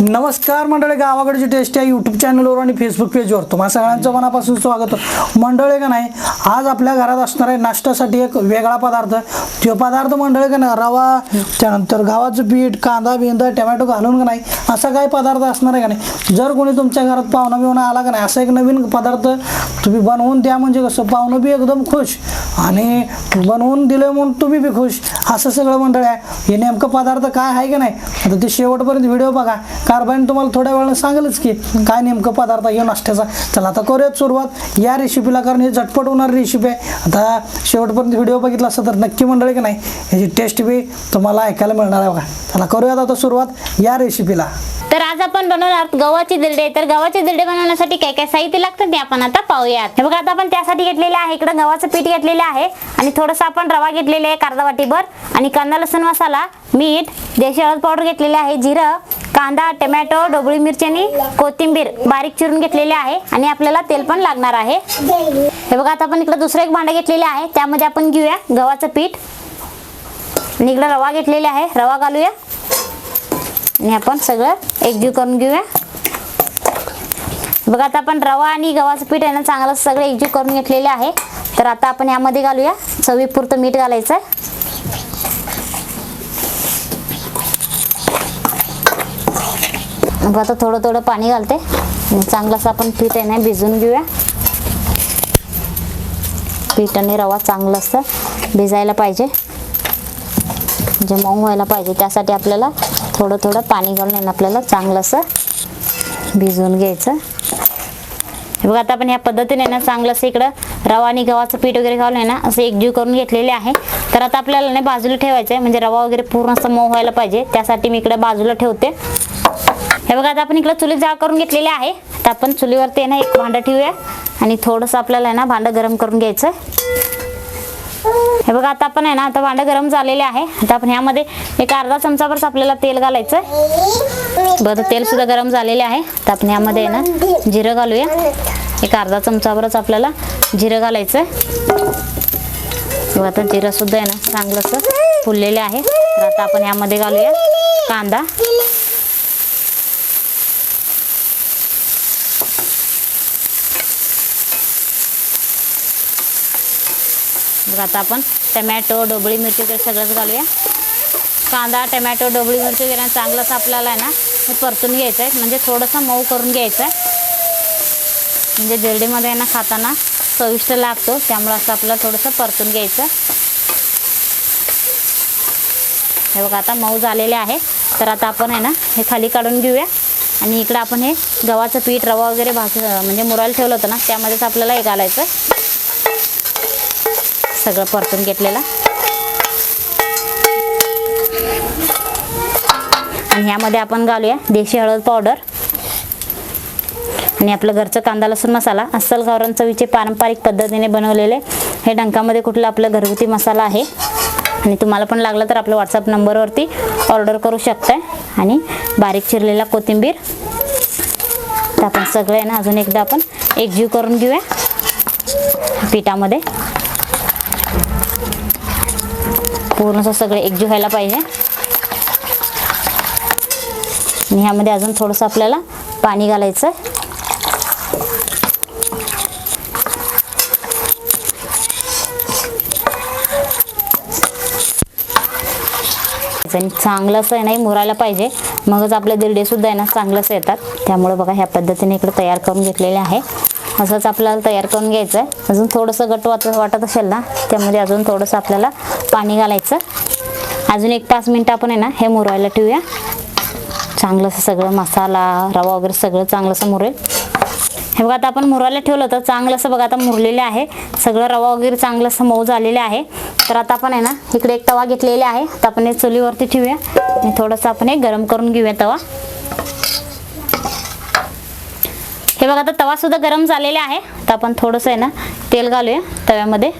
नमस्कार मंडळी गावाकडची टेस्ट या यूट्यूब चॅनलवर आणि फेसबुक पेजवर तुम्हाला सगळ्यांचं मनापासून स्वागत. आहे. मंडळी का नाही आज आपल्या घरात असणार आहे नाश्त्यासाठी एक वेगळा पदार्थ. तो पदार्थ मंडळी का नाही रवा त्यानंतर गव्हाचं पीठ कांदा बिंदा टमॅटो घालून का नाही असा काही पदार्थ असणार आहे का नाही? जर कोणी तुमच्या घरात पाहुणा बिवणा आला का नाही असा एक नवीन पदार्थ तुम्ही बनवून द्या म्हणजे कसं पाहुणं बी एकदम खुश आणि बनवून दिलं म्हणून तुम्ही बी खुश. असं सगळं मंडळ आहे. हे नेमकं पदार्थ काय आहे का नाही? आता ते शेवटपर्यंत व्हिडिओ बघा. कारबाईन तुम्हाला थोड्या वेळानं सांगेलच की काय नेमकं पदार्थ घेऊन नाश्त्याचा. चला आता करूयात सुरुवात. या रेसिपीला कारण हे झटपट होणारी रेसिपी आहे. आता शेवटपर्यंत व्हिडिओ बघितला असता तर नक्की मंडळी की नाही ह्याची टेस्ट बी तुम्हाला ऐकायला मिळणार आहे बघा. चला करूयात आता सुरुवात या रेसिपीला तर आज आपण बनवणार गव्हाचे दिरडे तर गव्हाचे दिरडे बनवण्यासाठी काय काय साहित्य लागतं ते आपण आता पाहूयात. हे बघा आता आपण त्यासाठी घेतलेले आहे. इकडं गव्हाचं पीठ घेतलेलं आहे. आणि थोडंसं आपण रवा घेतलेला आहे अर्धा वाटीभर. आणि कांदा लसूण मसाला मीठ देशी हळद पावडर घेतलेले आहे जिरं कांदा टोमॅटो डोबळी मिरची आणि कोथिंबीर बारीक चिरून घेतलेले आहे आणि आपल्याला तेल पण लागणार आहे. हे बघा आता आपण इकडे दुसरं एक भांडं घेतलेलं आहे. त्यामध्ये आपण घेऊया गव्हाचं पीठ. आणि इकडे रवा घेतलेला आहे. रवा घालूया. आणि आपण सगळं एकजीव करून घेऊया. बघा आता आपण रवा आणि गव्हाचं पीठ आहे ना चांगलं सगळं एकजीव करून घेतलेले आहे. तर आता आपण यामध्ये घालूया. चवीपुरतं मीठ घालायचं आहे मग आता थोडं थोडं पाणी घालते. आणि चांगलं असं आपण पीठ आहे ना भिजून घेऊया. पीठ आणि रवा चांगलंच भिजायला पाहिजे. म्हणजे मऊ व्हायला पाहिजे त्यासाठी आपल्याला थोडं थोडं पाणी घालून आहे ना आपल्याला चांगलं असं भिजवून घ्यायचं. हे बघा आता आपण या पद्धतीने ना चांगलं असं इकडं रवा आणि गव्हाचं पीठ वगैरे घालून आहे ना असं एकजीव करून घेतलेले आहे. तर आता आपल्याला ना बाजूला ठेवायचं आहे म्हणजे रवा वगैरे पूर्ण असं मऊ व्हायला पाहिजे. त्यासाठी मी इकडे बाजूला ठेवते. हे बघा आता आपण इकडं चुलीत जाळ करून घेतलेले आहे. तर आपण चुलीवरती आहे ना एक भांडं ठेवूया. आणि थोडंसं आपल्याला आहे ना भांडं गरम करून घ्यायचं. हे बघा आता आपण आहे ना आता भांडं गरम झालेले आहे. आता आपण ह्यामध्ये एक अर्धा चमचाभरच आपल्याला तेल घालायचं बरं तेल सुद्धा गरम झालेले आहे. तर आपण ह्यामध्ये आहे ना जिरं घालूया. एक अर्धा चमचाभरच आपल्याला जिरं घालायचं बघा आता जिरं सुद्धा आहे ना चांगलं असं फुललेले आहे. तर आता आपण ह्यामध्ये घालूया कांदा. मग आता आपण टमॅटो डोबळी मिरची वगैरे सगळंच घालूया. कांदा टमॅटो डोबळी मिरची वगैरे चांगलंच आपल्याला आहे ना हे परतून घ्यायचं आहे. म्हणजे थोडंसं मऊ करून घ्यायचं आहे. म्हणजे जेरडीमध्ये आहे ना खाताना चविष्ट लागतो त्यामुळं असं आपल्याला थोडंसं परतून घ्यायचं हे बघा आता मऊ झालेले आहे. तर आता आपण आहे ना हे खाली काढून घेऊया. आणि इकडं आपण हे गव्हाचं पीठ रवा वगैरे भाज म्हणजे मुरायला ठेवलं होतं ना त्यामध्येच आपल्याला हे घालायचं सगळं परतून घेतलेलं. आणि ह्यामध्ये आपण घालूया देशी हळद पावडर. आणि आपलं घरचं कांदा लसूण मसाला. अस्सल गावरान चवीचे पारंपरिक पद्धतीने बनवलेले हे डंकामध्ये कुठला आपलं घरगुती मसाला आहे. आणि तुम्हाला पण लागलं तर आपल्या व्हॉट्सअप नंबरवरती ऑर्डर करू शकताय. आणि बारीक चिरलेला कोथिंबीर. तर आपण सगळे ना अजून एकदा आपण एकजीव करून घेऊया. पिठामध्ये. पूर्ण असं सगळे एकजीव व्हायला पाहिजे. आणि ह्यामध्ये अजून थोडंसं आपल्याला पाणी घालायचं आहे आणि चांगलं असं आहे नाही मुरायला पाहिजे. मगच आपले दिरडे सुद्धा आहे ना चांगलंच येतात. त्यामुळे बघा ह्या पद्धतीने इकडे तयार करून घेतलेले आहे. असंच आपल्याला तयार करून घ्यायचं आहे अजून थोडंसं गट वाट वाटत असेल ना त्यामध्ये अजून थोडंसं आपल्याला पाणी घालायचं. अजून एक पाच मिनटं आपण आहे ना हे मुरवायला ठेवूया. चांगलंसं सगळं मसाला रवा वगैरे सगळं चांगलंसं मुरेल. हे बघा आता आपण मुरायला ठेवलं होतं चांगलं असं बघा आता मुरलेलं आहे. सगळं रवा वगैरे चांगलं असं मऊ झालेलं आहे. तर आता आपण आहे ना इकडे एक तवा घेतलेला आहे. तर आपण हे चुलीवरती ठेवूया. आणि थोडंसं आपण हे गरम करून घेऊया तवा. हे बघा आता तवासुद्धा गरम झालेला आहे. तर आपण थोडंसं आहे ना तेल घालूया तव्यामध्ये.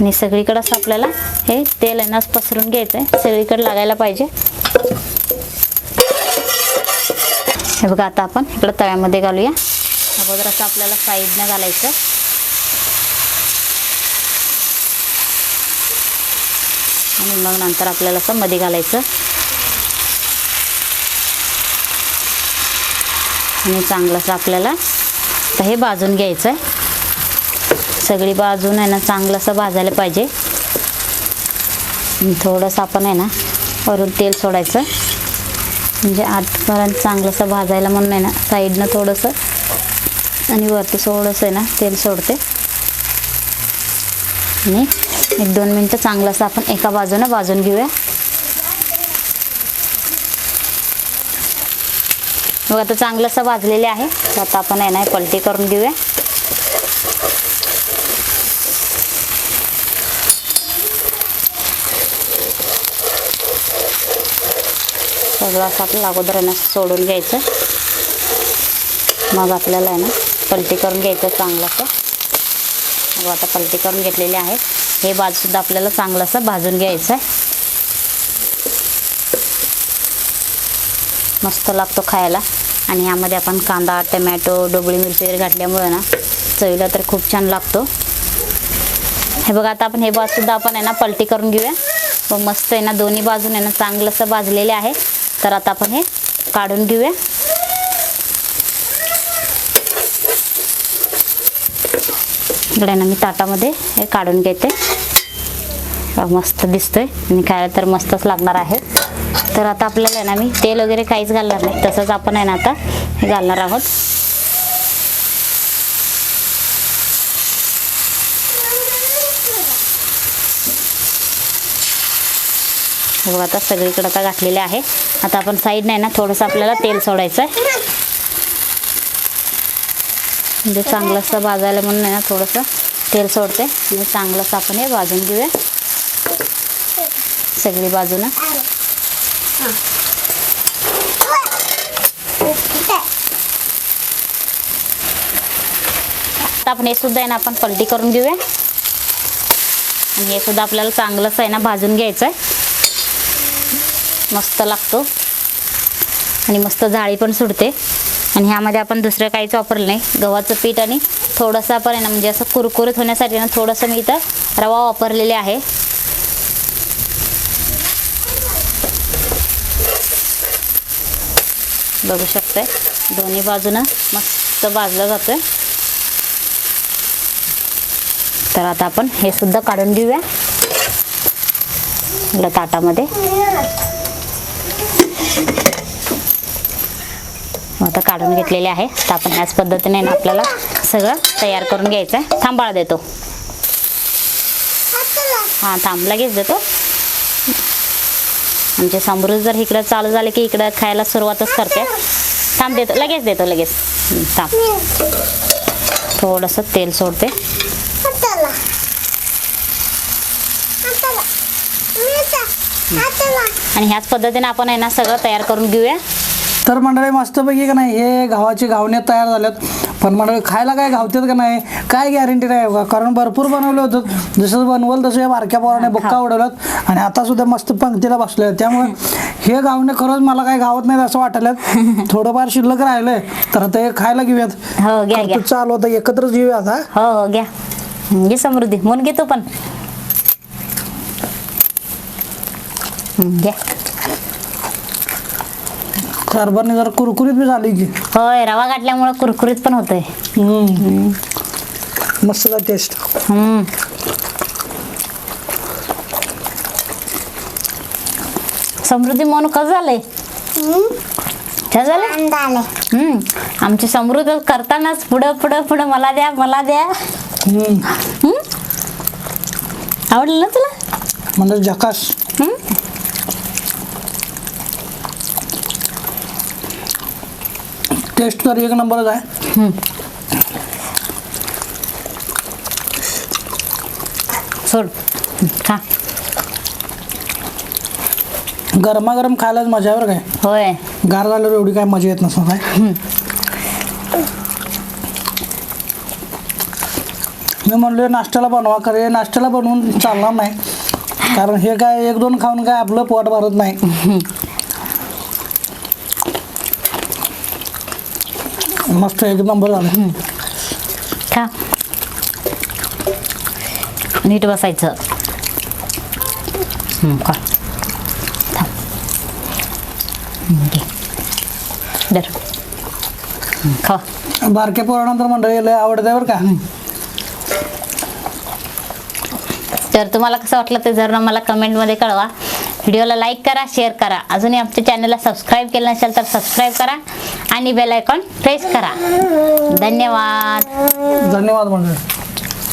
आणि सगळीकडं असं आपल्याला हे तेल आहे ना पसरून घ्यायचं आहे. सगळीकडे लागायला पाहिजे. हे बघा आता आपण इकडं तव्यामध्ये घालूया. अगोदर असं आपल्याला साईडनं घालायचं. आणि मग नंतर आपल्याला असं मध्ये घालायचं. आणि चांगलंसं आपल्याला तर हे भाजून घ्यायचं आहे. सगळी बाजून आहे ना चांगलंसं भाजायला पाहिजे. थोडंसं आपण आहे ना वरून तेल सोडायचं. म्हणजे आतपर्यंत चांगलंसं भाजायला म्हणून आहे ना साईडनं थोडंसं. आणि वरती थोडंसं आहे ना तेल सोडते. आणि एक दोन मिनटं चांगलंसं आपण एका बाजूनं भाजून घेऊया. मग आता चांगलंसं भाजलेले आहे. आता आपण आहे ना पलटी करून घेऊया. सगळं असं आपल्याला अगोदर आहे ना सोडून घ्यायचं. मग आपल्याला आहे ना पलटी करून घ्यायचं चांगलंसं मग आता पलटी करून घेतलेली आहे. हे बाजूसुद्धा आपल्याला चांगलंसं भाजून घ्यायचं आहे मस्त लागतो खायला. आणि यामध्ये आपण कांदा टमॅटो डोबळी मिरची वगैरे घातल्यामुळे ना चवीला तर खूप छान लागतो. हे बघा आता आपण हे बाजूसुद्धा आपण आहे ना पलटी करून घेऊया. व मस्त आहे ना दोन्ही बाजून आहे ना चांगलंसं भाजलेले आहे. तर आता आपण हे काढून घेऊया. इकडे ना मी ताटामध्ये हे काढून घेते. मस्त दिसतोय. आणि खायला तर मस्तच लागणार आहे. तर आता आपल्याला आहे ना मी तेल वगैरे काहीच घालणार नाही. तसंच आपण आहे ना आता हे घालणार आहोत. बघा आता सगळीकडे आता घातलेले आहे. आता आपण साईड नाही ना थोडंसं आपल्याला तेल सोडायचं आहे म्हणजे चांगलंसं भाजायला म्हणून आहे ना थोडंसं तेल सोडते. म्हणजे चांगलंसं आपण हे भाजून घेऊया. सगळी बाजूनं. आता आपण हे सुद्धा आहे ना आपण पलटी करून घेऊया. आणि हे सुद्धा आपल्याला चांगलंच आहे ना भाजून घ्यायचं आहे मस्त लागतो. आणि मस्त जाळी पण सुटते. आणि ह्यामध्ये आपण दुसरं काहीच वापरलं नाही. गव्हाचं पीठ आणि थोडंसं आपण आहे ना म्हणजे असं कुरकुरीत होण्यासाठी ना थोडंसं मी इथं रवा वापरलेले आहे. बघू शकताय. दोन्ही बाजूनं मस्त भाजलं जातोय. तर आता आपण हे सुद्धा काढून घेऊया. ताटामध्ये. आता काढून घेतलेले आहे. तर आपण ह्याच पद्धतीने ना आपल्याला सगळं तयार करून घ्यायचं आहे. थांबाळा देतो. हां थांब लगेच देतो. आमचे समृद्ध जर इकडं चालू झाले की इकडं खायला सुरुवातच करते. थांब देतो लगेच देतो लगेच. थांब. थोडंसं तेल सोडते. आणि ह्याच पद्धतीने आपण आहे ना सगळं तयार करून घेऊया. तर मंडळी मस्तपैकी का नाही हे गव्हाचे घावणे तयार झालेत. पण मंडळी खायला काय घावतात का नाही काय गॅरंटी नाही बघा. कारण भरपूर बनवलं होतं. जसं बनवलं तसं या बारक्या पोराने बुक्का उडवल्यात. आणि आता सुद्धा मस्त पंक्तीला बसले त्यामुळे हे घावणे खरंच मला काही गावत नाहीत असं वाटलं थोडंफार शिल्लक राहिलंय. तर आता हे खायला घेऊयात. हो चालू होतं एकत्रच घेऊया आता हो हो घ्या. घे समृद्धी. म्हणून घे तू पण हं, घ्या जरा कुरकुरीत बी झाली की होय रवा घातल्यामुळं कुरकुरीत पण होतंय हम्म. मस्त का टेस्ट हम्म. समृद्धी म्हणून कसं झालंय झालं हम्म. आमची समृद्ध करतानाच पुढं पुढं पुढं मला द्या मला द्या हम्म. हम्म? आवडलं ना तुला म्हणजे झकास हम्म? टेस्ट तर एक नंबरच आहे. सोड. खा. गरमागरम खायलाच मजा आहे बरं काय होय. गार झाल्यावर एवढी काय मजा येत नसणार काय मी म्हणलो नाश्त्याला बनवा खरे नाश्त्याला बनवून चालणार नाही. कारण हे काय एक दोन खाऊन काय आपलं पोट भरत नाही. मस्त एक नंबर झालं. खा नीट बसायचं. हं, खा थांब. घे. धर. खा. बारक्या पोरानंतर मंडळी आवडत बरं का? तर तुम्हाला कसं वाटलं ते जर मला कमेंटमध्ये कळवा. व्हिडिओला लाईक करा शेअर करा. अजूनही आमच्या चॅनलला सबस्क्राईब केलं नसेल तर सबस्क्राईब करा. आणि बेल आयकॉन प्रेस करा. धन्यवाद. धन्यवाद मंडळी.